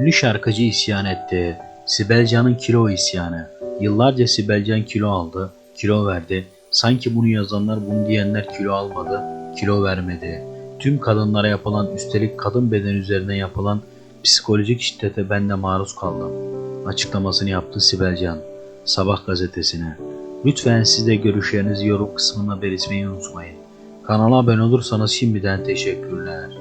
Ünlü şarkıcı isyan etti. Sibel Can'ın kilo isyanı. Yıllarca Sibel Can kilo aldı, kilo verdi. Sanki bunu yazanlar, bunu diyenler kilo almadı, kilo vermedi. Tüm kadınlara yapılan, üstelik kadın beden üzerine yapılan psikolojik şiddete ben de maruz kaldım. Açıklamasını yaptı Sibel Can. Sabah gazetesine. Lütfen siz de görüşlerinizi yorum kısmına belirtmeyi unutmayın. Kanala abone olursanız şimdiden teşekkürler.